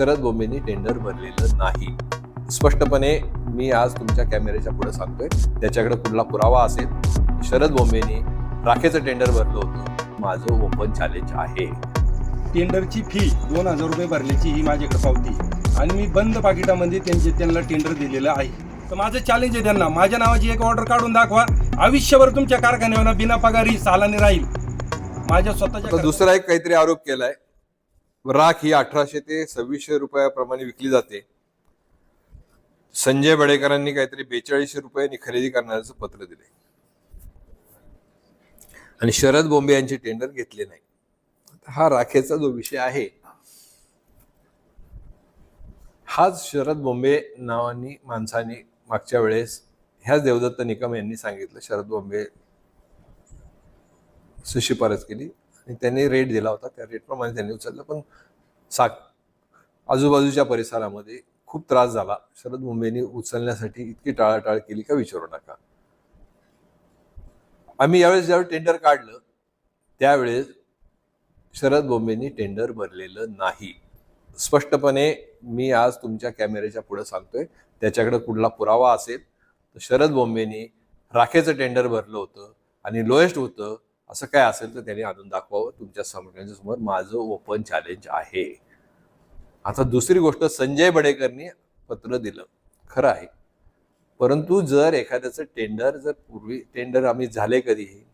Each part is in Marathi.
शरद बोंबेंनी टेंडर भरलेलं नाही. स्पष्टपणे मी आज तुमच्या कॅमेऱ्याच्या पुढे सांगतोय त्याच्याकडे कुठला पुरावा असेल शरद बोंबेनी राखेचं टेंडर भरलं होतं. माझं ओपन चॅलेंज आहे. टेंडरची फी दोन हजार रुपये भरल्याची ही माझ्याकडे पावती. आणि मी बंद पाकिटामध्ये त्यांचे त्यांना टेंडर दिलेलं आहे. तर माझं चॅलेंज आहे त्यांना. माझ्या नावाची एक ऑर्डर काढून दाखवा. आयुष्यभर तुमच्या कारखान्यावर बिना पगारी चालाने राहील. माझ्या स्वतःच्या दुसरा एक काहीतरी आरोप केलाय. राख ही अठराशे ते सव्वीसशे रुपयाप्रमाणे विकली जाते. संजय बडेकरांनी काहीतरी बेचाळीसशे रुपयांनी खरेदी करण्याचं पत्र दिले. आणि शरद बोंबे यांचे टेंडर घेतले नाही. हा राखेचा जो विषय आहे हाच शरद बोंबे नावानी माणसाने मागच्या वेळेस ह्याच देवदत्त निकम यांनी सांगितलं. शरद बोंबे शिफारस केली. आणि त्यांनी रेट दिला होता. त्या रेटप्रमाणे त्यांनी उचललं. पण साक आजूबाजूच्या परिसरामध्ये खूप त्रास झाला. शरद मुंबईने उचलण्यासाठी इतकी टाळाटाळ केली का विचारू नका. आम्ही यावेळेस ज्यावेळी टेंडर काढलं त्यावेळेस शरद बोंबेनी टेंडर भरलेलं नाही. स्पष्टपणे मी आज तुमच्या कॅमेऱ्याच्या पुढे सांगतोय. त्याच्याकडे कुठला पुरावा असेल तर शरद बोंबेनी राखेचं टेंडर भरलं होतं आणि लोएस्ट होतं असं काय असेल तर त्यांनी आणून दाखवावं. तुमच्यासमोर समोर माझं ओपन चॅलेंज आहे. आता दुसरी गोष्ट संजय बडेकरनी पत्र दिलं. खरं आहे. परंतु जर एखाद्याचं टेंडर जर पूर्वी टेंडर आम्ही झाले कधीही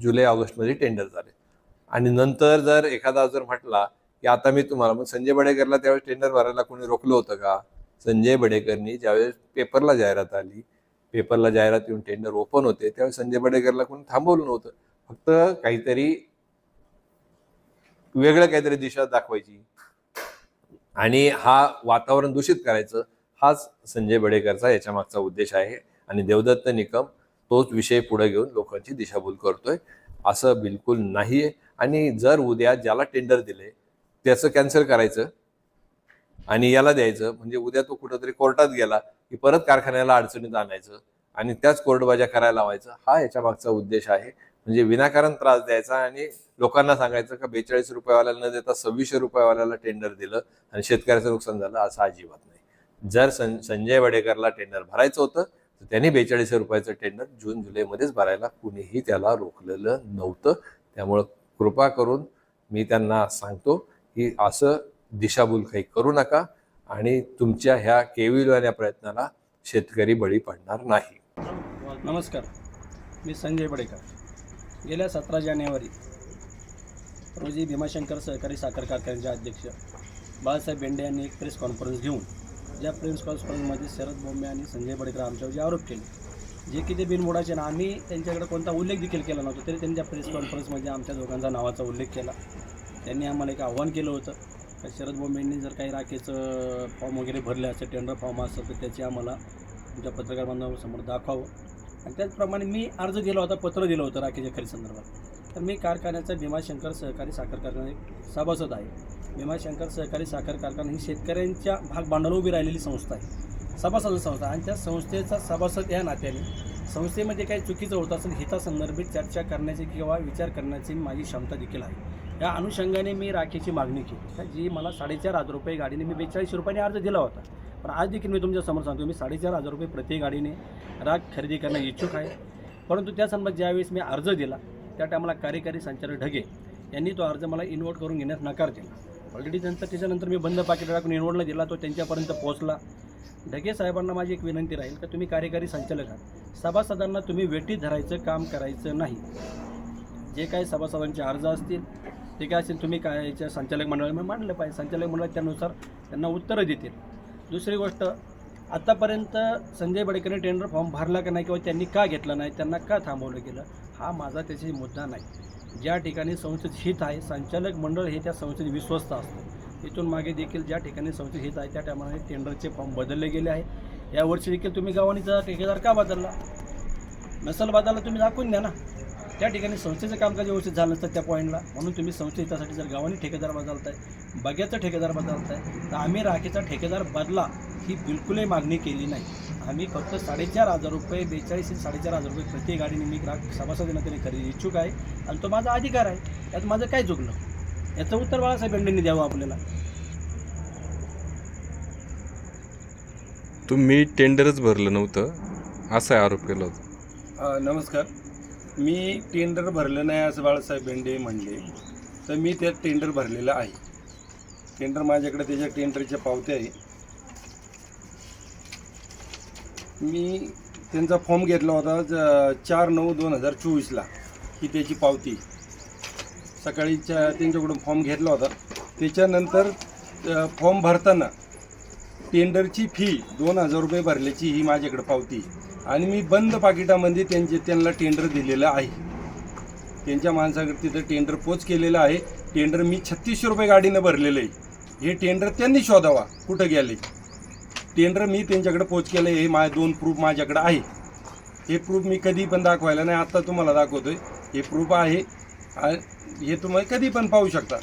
जुलै ऑगस्टमध्ये टेंडर झाले. आणि नंतर जर एखादा जर म्हटला की आता मी तुम्हाला मग संजय बडेकरला त्यावेळेस टेंडर भरायला कोणी रोखलं होतं का? संजय बडेकरनी ज्यावेळेस पेपरला जाहिरात आली पेपरला जाहिरात येऊन टेंडर ओपन होते त्यावेळेस संजय बडेकरला कोणी थांबवलं नव्हतं. फक्त काहीतरी वेगळं काहीतरी दिशा दाखवायची. आणि हा वातावरण दूषित करायचं हाच संजय बडेकरचा याच्या मागचा उद्देश आहे. आणि देवदत्त निकम तोच विषय पुढे घेऊन लोकांची दिशाभूल करतोय असं बिलकुल नाही आहे आणि जर उद्या ज्याला टेंडर दिले त्याचं कॅन्सल करायचं आणि याला द्यायचं म्हणजे उद्या तो कुठंतरी कोर्टात गेला की परत कारखान्याला अडचणीत आणायचं आणि त्याच कोर्टबाज्या करायला लावायचं हा याच्या मागचा उद्देश आहे. म्हणजे विनाकारण त्रास द्यायचा आणि लोकांना सांगायचं का बेचाळीस रुपयावाल्याला न देता सव्वीसशे रुपयावाल्याला टेंडर दिलं आणि शेतकऱ्याचं नुकसान झालं असं अजिबात नाही. जर सं संजय वडेकरला टेंडर भरायचं होतं तर त्यांनी बेचाळीसशे रुपयाचं टेंडर जून जुलैमध्येच भरायला कुणीही त्याला रोखलेलं नव्हतं. त्यामुळं कृपा करून मी त्यांना सांगतो की असं दिशाभूल काही करू नका आणि तुमच्या ह्या केविलवाण्या प्रयत्नाला शेतकरी बळी पडणार नाही. नमस्कार. मी संजय बडेकर गेल्या सतरा जानेवारी रोजी भीमाशंकर सहकारी साखर कारखान्याचे अध्यक्ष बाळासाहेब बेंडे यांनी एक प्रेस कॉन्फरन्स घेऊन ज्या प्रेस कॉन्फरन्समध्ये शरद बोंबे आणि संजय बडेकर आमच्यावर जे आरोप केले जे की ते बिनबुडाचे ना आम्ही त्यांच्याकडे कोणता उल्लेख देखील केला नव्हता तरी त्यांनी त्या प्रेस कॉन्फरन्समध्ये आमच्या दोघांचा नावाचा उल्लेख केला. त्यांनी आम्हाला एक आव्हान केलं होतं का शरद बोंबेंनी जर काही राखेचं फॉर्म वगैरे भरलं असं टेंडर फॉर्म असेल तर त्याची आम्हाला तुमच्या पत्रकार बांधवांसमोर दाखवावं. आणि त्याचप्रमाणे मी अर्ज दिला होता पत्र दिलं होतं राखेच्या खरे संदर्भात. तर मी कारखान्याचा भीमाशंकर सहकारी साखर कारखाना सभासद आहे. भीमाशंकर सहकारी साखर कारखाना ही शेतकऱ्यांच्या भाग उभी राहिलेली संस्था आहे. सभासद संस्था. आणि त्या संस्थेचा सभासद या नात्याने संस्थेमध्ये काही चुकीचं होत असेल हितासंदर्भित चर्चा करण्याची किंवा विचार करण्याची माझी क्षमता देखील आहे. या अनुषंगाने मी राखेची मागणी केली. का जी मला साडेचार हजार रुपये गाडीने मी बेचाळीस रुपयाने अर्ज दिला होता. पण आज देखील मी तुमच्यासमोर सांगतो मी साडेचार हजार रुपये प्रति गाडीने राख खरेदी करणं इच्छुक आहे. परंतु त्या संदर्भात ज्यावेळेस मी अर्ज दिला त्या टायमाला कार्यकारी संचालक ढगे यांनी तो अर्ज मला इन्व्हॉट करून घेण्यास नकार दिला. ऑलरेडी त्यांचा त्याच्यानंतर मी बंद पाकिट टाकून इन्व्हॉटला दिला तो त्यांच्यापर्यंत पोहोचला. ढगे साहेबांना माझी एक विनंती राहील का तुम्ही कार्यकारी संचालक आहात? सभासदांना तुम्ही वेटीत धरायचं काम करायचं नाही. जे काही सभासदांचे अर्ज असतील जे काय असेल तुम्ही काय याच्या संचालक मंडळामध्ये मांडलं पाहिजे. संचालक मंडळ त्यानुसार त्यांना उत्तरं देतील. दुसरी गोष्ट आत्तापर्यंत संजय बडेकरने टेंडर फॉर्म भरला का नाही किंवा त्यांनी का घेतला नाही त्यांना का थांबवलं गेलं हा माझा त्याची मुद्दा नाही. ज्या ठिकाणी संस्थेत हित आहे संचालक मंडळ हे त्या संस्थेत विश्वस्त असतं. इथून मागे देखील ज्या ठिकाणी संस्थेत हित आहे त्या टायमाने टेंडरचे फॉर्म बदलले गेले आहे. यावर्षी देखील तुम्ही गावानीचा ठेकेदार का बदलला? नसल बदलला तुम्ही दाखवून द्या ना. त्या ठिकाणी संस्थेचं कामकाज व्यवस्थित झालं नसतं त्या पॉईंटला म्हणून तुम्ही संस्थे हितासाठी जर गावाने ठेकेदार बदलताय बग्याचा ठेकेदार बदलताय तर आम्ही राखेचा ठेकेदार बदला ही बिलकुलही मागणी केली नाही. आम्ही फक्त साडेचार हजार रुपये बेचाळीस ते साडेचार हजार रुपये प्रति गाडीने मी ग्राहक सभासद त्याने खरेदी इच्छुक आहे आणि तो माझा अधिकार आहे. त्यात माझं काय चुकलं याचं उत्तर बाळासाहेब बेंडेंनी द्यावं आपल्याला. तुम्ही टेंडरच भरलं नव्हतं असा आरोप केला होता. नमस्कार. मी टेंडर भरलं नाही असं बाळासाहेब बेंडे म्हणले तर मी त्यात टेंडर भरलेलं आहे. टेंडर माझ्याकडे त्याच्या टेंडरच्या पावत्या आहे मी त्यांचा फॉर्म घेतला होता ज- चार नऊ दोन हजार चोवीसला ही त्याची पावती. सकाळीच्या त्यांच्याकडून फॉर्म घेतला होता. त्याच्यानंतर फॉर्म भरताना टेंडरची फी दोन हजार रुपये भरल्याची ही माझ्याकडे पावती आहे. आणि मी बंद पाकिटामध्ये त्यांचे त्यांना टेंडर दिलेलं आहे. त्यांच्या माणसाकडे तिथं टेंडर पोच केलेलं आहे. टेंडर मी छत्तीसशे रुपये गाडीनं भरलेलं आहे. हे टेंडर त्यांनी शोधावा कुठं गेले. टेंडर मी त्यांच्याकडे पोच केलं हे मा दोन प्रूफ माझ्याकडे आहे. हे प्रूफ मी कधी पण दाखवायला नाही आत्ता तुम्हाला दाखवतोय. हे प्रूफ आहे. हे तुम्ही कधी पण पाहू शकता.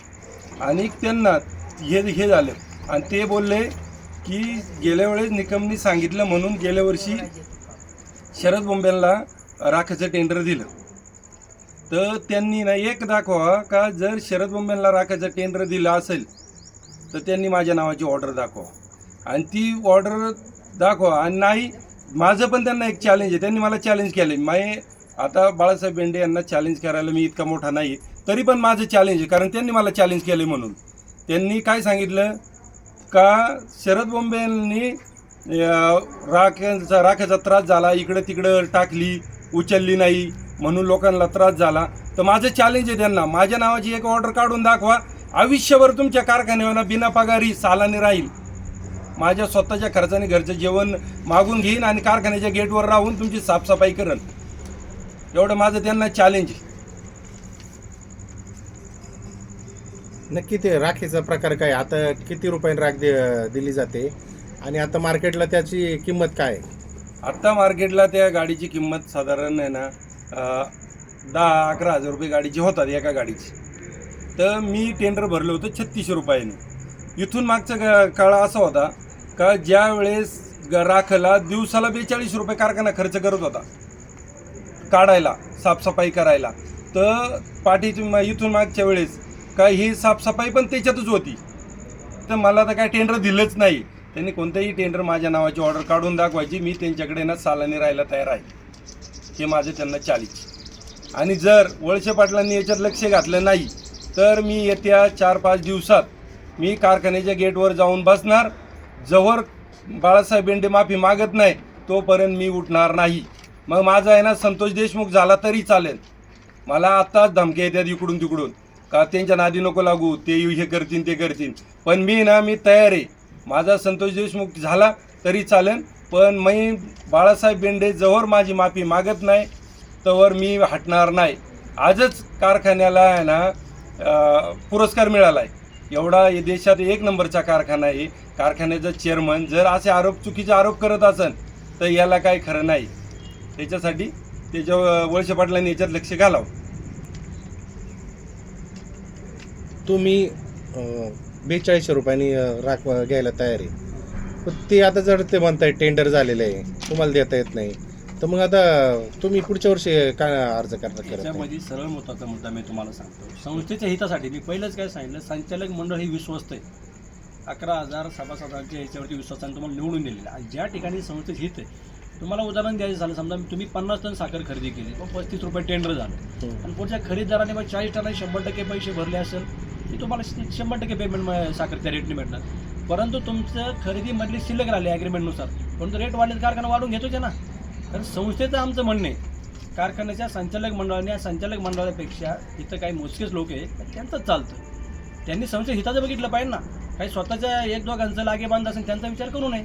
आणि त्यांना हे हे झालं. आणि ते बोलले की गेल्या वेळेस निकमनी सांगितलं म्हणून गेल्या वर्षी शरद बोंब्यांना राखाचं टेंडर दिलं. तर त्यांनी ना एक दाखवा का जर शरद बोंब्यांना राखाचं टेंडर दिलं असेल तर त्यांनी माझ्या नावाची ऑर्डर दाखवा. आणि ती ऑर्डर दाखवा. आणि नाही माझं पण त्यांना एक चॅलेंज आहे. त्यांनी मला चॅलेंज केलं माय आता बाळासाहेब बेंडे यांना चॅलेंज करायला मी इतका मोठा नाही तरी पण माझं चॅलेंज आहे. कारण त्यांनी मला चॅलेंज केले म्हणून. त्यांनी काय सांगितलं? का शरद बोंबेंनी राख्याचा राख्याचा त्रास झाला इकडं तिकडं टाकली उचलली नाही म्हणून लोकांना त्रास झाला. तर माझं चॅलेंज आहे त्यांना माझ्या नावाची एक ऑर्डर काढून दाखवा. आयुष्यभर तुमच्या कारखान्यावर बिना पगारी सालाने राहील. माझ्या स्वतःच्या खर्चाने घरचं जेवण मागून घेईन आणि कारखान्याच्या गेटवर राहून तुमची साफसफाई करेन एवढं माझं त्यांना चॅलेंज आहे. नक्की ते राखेचा प्रकार काय? आता किती रुपयाने राख दे दिली जाते? आणि आता मार्केटला त्याची किंमत काय? आहे? आत्ता मार्केटला त्या गाडीची किंमत साधारण आहे ना दहा अकरा हजार रुपये गाडीची होतात एका गाडीची. तर मी टेंडर भरलं होतं छत्तीसशे रुपयाने. इथून मागचा ग- काळ असा होता का ज्या वेळेस ग- राखला दिवसाला बेचाळीस रुपये कारखाना खर्च करत होता. काढायला साफसफाई करायला. तर पाठीतून इथून मागच्या वेळेस का ही साफसफाई पण त्याच्यातच होती. तर मला तर काय टेंडर दिलंच नाही. त्यांनी कोणतंही टेंडर माझ्या नावाची ऑर्डर काढून दाखवायची. मी त्यांच्याकडे ना सालाने राहायला तयार आहे. हे माझं त्यांना चालीच आणि जर वळसे पाटलांनी याच्यात लक्ष घातलं नाही तर मी येत्या चार पाच दिवसात मी कारखान्याच्या गेटवर जाऊन बसणार. जवळ बाळासाहेब बेंडे माफी मागत नाही तोपर्यंत मी उठणार नाही. मग माझा आहे ना संतोष देशमुख झाला तरी चालेल. मला आत्ताच धमक्या येतात इकडून तिकडून का त्यांच्या नादी नको लागू ते हे करतील ते करतील. पण मी ना मी तयार आहे. माझा संतोष देशमुख झाला तरी चालेल पण मी बाळासाहेब बेंडे जवळ माझी माफी मागत नाही तवर मी हटणार नाही. आजच कारखान्याला आहे ना पुरस्कार मिळाला आहे एवढा देशात एक नंबरचा कारखाना आहे. कारखान्याचा चेअरमन जर असे आरोप चुकीचे आरोप करत असेल तर याला काही खरं नाही. त्याच्यासाठी त्याच्या वळसे पाटलांनी याच्यात लक्ष घालावं. तुम्ही बेचाळीसशे रुपयांनी राख घ्यायला तयार आहे पण ते आता जर ते म्हणताय टेंडर झालेलं आहे तुम्हाला देता येत नाही तर मग आता तुम्ही पुढच्या वर्षी काय अर्ज करता? त्याच्यामध्ये सरळ महत्त्वाचा मुद्दा मी तुम्हाला सांगतो संस्थेच्या हितासाठी मी पहिलंच काय सांगितलं संचालक मंडळ ही विश्वस्त आहे अकरा हजार सभासदांच्या याच्यावरती विश्वासाने तुम्हाला निवडून दिलेलं आहे. आणि ज्या ठिकाणी संस्थेचं हित आहे तुम्हाला उदाहरण द्यायचं झालं समजा तुम्ही पन्नास टन साखर खरेदी केली मग पस्तीस रुपये टेंडर झालं हम्म. आणि पुढच्या खरेदीदाराने मग चाळीस टनाने शंभर टक्के पैसे भरले असेल की तुम्हाला श- शंभर टक्के पेमेंट साखर त्या रेटने भेटणार. परंतु तुमचं खरेदीमधली शिल्लक राहिली ॲग्रीमेंटनुसार पण रेट वाढले तर कारखाना वाढून घेतोच आहे ना. कारण संस्थेचं आमचं म्हणणं आहे कारखान्याच्या संचालक मंडळाने या संचालक मंडळापेक्षा इथं काही मोजकेच लोक आहे त्यांचंच चालतं. त्यांनी संस्थे हिताचं बघितलं पाहिजे ना. काही स्वतःच्या एक दोघांचं लागे बांध असेल त्यांचा विचार करू नये.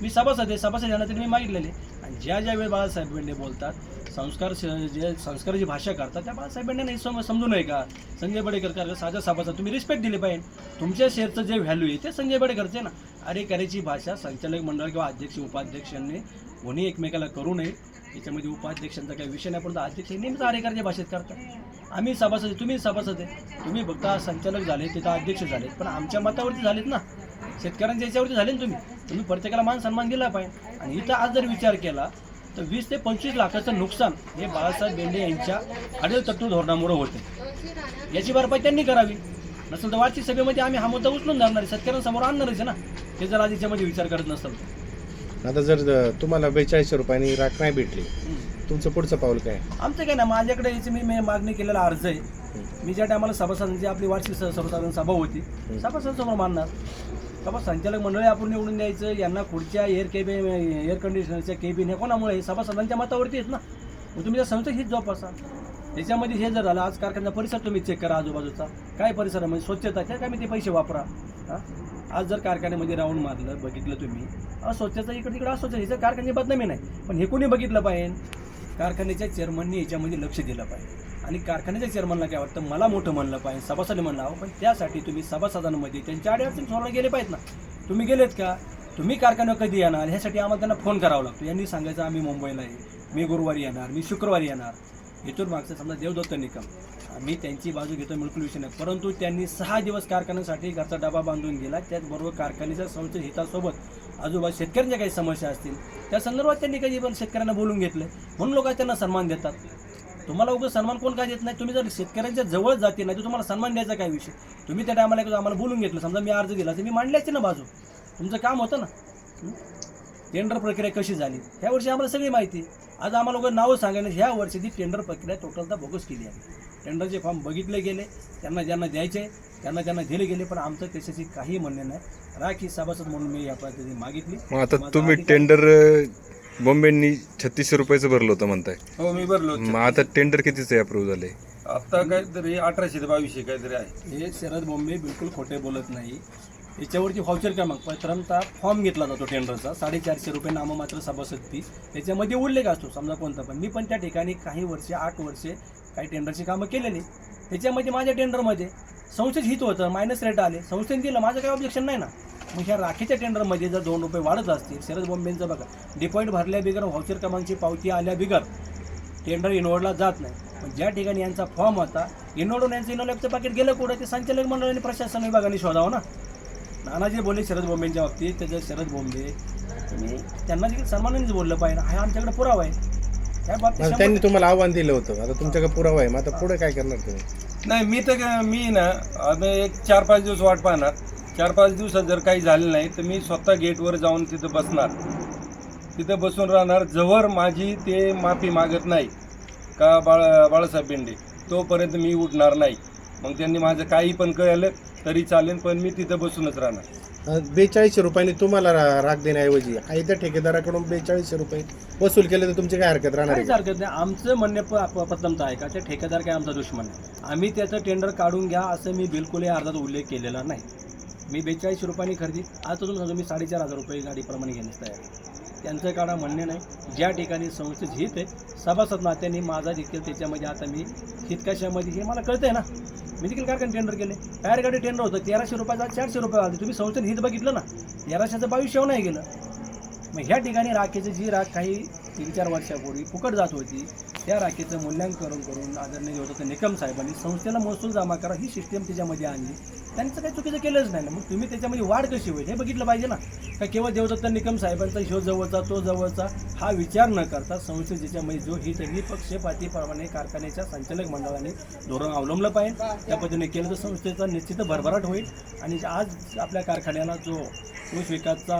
मी सभासद आहे सभासद येण्यासाठी मी मागितलेले. आणि ज्या ज्या वेळी बाळासाहेब बेंडे बोलतात संस्कार जे संस्काराची भाषा करतात त्या बाळासाहेब नाही सम समजू नये का? संजय बडेकर कर साधा साहेबाचा तुम्ही रिस्पेक्ट दिले पाहिजे. तुमच्या शेअरचं जे व्हॅल्यू आहे ते संजय बडेकरचे ना. अरे करायची भाषा संचालक मंडळ किंवा अध्यक्ष उपाध्यक्षांनी कोणी एकमेकाला करू नये. याच्यामध्ये उपाध्यक्षांचा काही विषय नाही पण अध्यक्ष नेहमीच आरेकरच्या भाषेत करतात. आम्ही सभासद तुम्ही सभासद आहे. तुम्ही फक्त संचालक झाले तिथं अध्यक्ष झालेत पण आमच्या मतावरती झालेत ना. शेतकऱ्यांच्या याच्यावरती झाले ना तुम्ही. तुम्ही प्रत्येकाला मान सन्मान दिला पाहिजे. आणि इथं आज जर विचार केला तर वीस ते पंचवीस लाखाचं नुकसान हे बाळासाहेब बेंडे यांच्या अडेल तत्व धोरणामुळे होते. याची भरपाई त्यांनी करावी. नसेल तर वार्षिक सभेमध्ये आम्ही हा मुद्दा उचलून धरणार शेतकऱ्यांसमोर आणणारच ना? ते जर आज याच्यामध्ये विचार करत नसेल आता जर तुम्हाला बेचाळीसशे रुपयांनी राख नाही भेटली तुमचं पुढचं पाऊल काय? आमचं काय ना माझ्याकडे याची मी मागणी केलेला अर्ज आहे. मी ज्या टायमाला सभासदांची आपली वार्षिक सर्वसाधारण सभा होती सभासदांसमोर मानणार. सभा संचालक मंडळी आपण निवडून द्यायचं यांना खुर्च्या एअर केबिन एअर कंडिशनरच्या केबिन हे कोणामुळे? हे सभासदांच्या मतावरती आहेत ना. मग तुम्ही त्या संस्था हीच जोपासा. त्याच्यामध्ये हे जर झालं आज कारखान्याचा परिसर तुम्ही चेक करा आजूबाजूचा. काय परिसर म्हणजे स्वच्छता त्या काय मी ते पैसे वापरा. हां? आज जर कारखान्यामध्ये राऊंड मारलं बघितलं तुम्ही अस्वच्छता इकडे तिकडे अस्वच्छ ह्याचं कारखान्याची बदनामी नाही. पण हे कोणी बघितलं पाहिजे? कारखान्याच्या चेअरमननी याच्यामध्ये लक्ष दिलं पाहिजे. आणि कारखान्याच्या चेअरमनला काय वाटतं? मला मोठं म्हणलं पाहिजे सभासद म्हणलं हवं पण त्यासाठी तुम्ही सभासदांमध्ये त्यांच्या अडचणी सोडायला गेले पाहिजेत ना. तुम्ही गेलेत का? तुम्ही कारखान्यावर कधी येणार? ह्यासाठी आम्हाला त्यांना फोन करावा लागतो. यांनी सांगायचं आम्ही मुंबईला आहे. मी गुरुवारी येणार. मी शुक्रवारी येणार. इथून मागचं समजा देवदत्त निकम. आम्ही त्यांची बाजू घेतो बिलकुल विषय नाही. परंतु त्यांनी सहा दिवस कारखान्यासाठी घरचा डबा बांधून गेला. त्याचबरोबर कारखान्याच्या संस्थे हितासोबत आजूबाजू शेतकऱ्यांच्या काही समस्या असतील त्या संदर्भात त्यांनी कधी पण शेतकऱ्यांना बोलून घेतलं. म्हणून लोक त्यांना सन्मान देतात. तुम्हाला उगाच सन्मान कोण काय देत नाही? तुम्ही जर शेतकऱ्यांच्या जवळ जाते नाही तर तुम्हाला सन्मान द्यायचा काय विषय? तुम्ही त्या टायमाला आम्हाला बोलून घेतलं. समजा मी अर्ज दिला तर मी मांडली असते ना बाजू. तुमचं काम होतं ना? टेंडर प्रक्रिया कशी झाली? ह्या वर्षी आम्हाला सगळी माहिती आहे. आज आम्हाला उगाच नावं सांगायला ह्या वर्षी ती टेंडर प्रक्रिया टोटलता बोगस केली आहे. टेंडरचे फॉर्म बघितले गेले. त्यांना ज्यांना द्यायचे त्यांना त्यांना दिले गेले पण आमचं त्याच्याशी काही म्हणणे नाही. राखी सभासद म्हणून मी या पद्धतीने मागितली. मग आता तुम्ही टेंडर बॉम्बेनी छत्तीसशे रुपयाचं भरलं होतं म्हणताय. हो मी भरलो मग आता टेंडर कितीचं अप्रूव्ह झाले आता काहीतरी अठराशे ते बावीसशे काहीतरी आहे. हे शरद बॉम्बे बिलकुल खोटे बोलत नाही. याच्यावरती व्हाउचर क्रमांक प्रथमतः फॉर्म घेतला जातो टेंडरचा साडेचारशे रुपये नाममात्र सभासद फी त्याच्यामध्ये उल्लेख असतो समजा कोणता पण. मी पण त्या ठिकाणी काही वर्षे आठ वर्षे काही टेंडरची कामं केलेली. त्याच्यामध्ये माझ्या टेंडरमध्ये संस्थेत हित होतं मायनस रेट आले. संस्थेने दिलं माझं काही ऑब्जेक्शन नाही ना. मग ह्या राखीच्या टेंडरमध्ये जर दोन रुपये वाढत असतील शरद बॉम्बेंचं बघा डिपॉझिट भरल्या बिगर व्हाउचर क्रमांकची पावती आल्या बिगर टेंडर इनवडला जात नाही. पण ज्या ठिकाणी यांचा फॉर्म होता इनोडून यांचं इनोलॅबचं पाकिट गेलं कुठं? ते संचालक मंडळाने प्रशासन विभागाने शोधावं ना. नाना जे बोलले शरद बोंबेंच्या बाबतीत त्याचं शरद बोंबे तुम्ही त्यांना देखील सन्मानानेच बोललं पाहिजे. हा आमच्याकडे पुरावा आहे. त्या बाबतीत शंभर- त्यांनी तुम्हाला आव्हान दिलं होतं. आता तुमच्याकडे पुरावा आहे. मग आता पुढे काय करणार तुम्ही? नाही मी तर मी ना आता एक चार पाच दिवस वाट पाहणार. चार पाच दिवसात जर काही झालं नाही तर मी स्वतः गेटवर जाऊन तिथं बसणार. तिथं बसून राहणार. जवळ माझी ते माफी मागत नाही का बाळ बाळासाहेब बेंडे. तोपर्यंत मी उठणार नाही. मग त्यांनी माझं काही पण कळलं तरी चालेल पण मी तिथं बसूनच राहणार. बेचाळीसशे रुपयांनी तुम्हाला रा- राख देण्याऐवजी आहे त्या ठेकेदाराकडून बेचाळीसशे रुपये वसूल केले तर तुमची काय हरकत राहणार आहे काहीच हरकत नाही. आमचं म्हणणे प्रथमतः आहे का? ते ठेकेदार काय आमचा दुश्मन आहे. आम्ही त्याचं टेंडर काढून घ्या असं मी बिलकुल या अर्जात उल्लेख केलेला नाही. मी बेचाळीस रुपयांनी खरेदी आज तुम्ही सांगतो मी साडेचार हजार रुपये गाडीप्रमाणे घेण्यास तयार आहे. त्यांचं काढा म्हणणे नाही. ज्या ठिकाणी संस्थेत हित आहे सभासद नात्याने माझा देखील त्याच्यामध्ये आता मी हितकाशामध्ये हे मला कळतंय ना. मी देखील कारखाने टेंडर केले. टायर गाडी टेंडर होतं तेराशे रुपयाचा चारशे रुपये आले तुम्ही संस्थेत हित बघितलं ना? तेराशेचं बावीसशेव नाही गेलं. मग ह्या ठिकाणी राखेची जी राख काही तीन चार वर्षापूर्वी फुकट जात होती त्या राखेचं मूल्यांकन करून आदरणीय होतं निकम साहेबांनी संस्थेला महसूल जमा करा ही सिस्टीम त्याच्यामध्ये आणली. त्यांचं काही चुकीचं केलंच नाही ना. मग तुम्ही त्याच्यामध्ये वाढ कशी होईल? हे बघितलं पाहिजे ना. का केवळ देवदत्त निकम साहेबांचा ह्यो जवळचा तो जवळचा हा विचार न करता संस्थे ज्याच्यामध्ये जो हित निपक्षपातीप्रमाणे पक्षपातीप्रमाणे कारखान्याच्या संचालक मंडळाने धोरण अवलंबलं पाहिजे. त्या पद्धतीने केलं तर संस्थेचा निश्चित भरभराट होईल. आणि आज आपल्या कारखान्याला जो ऊस विकासचा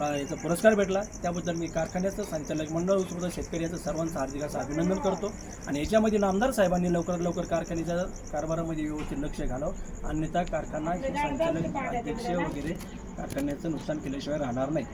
याचा पुरस्कार भेटला. त्याबद्दल मी कारखान्याचं संचालक मंडळ उत्सव शेतकरी याचं सर्वांचं हार्दिक असं अभिनंदन करतो. आणि याच्यामध्ये नामदार साहेबांनी लवकरात लवकर कारखान्याच्या कारभारामध्ये व्यवस्थित लक्ष घालावं. अन्यथा कारखाना संचालक अध्यक्ष वगैरे कारखान्याचं नुकसान केल्याशिवाय राहणार नाही.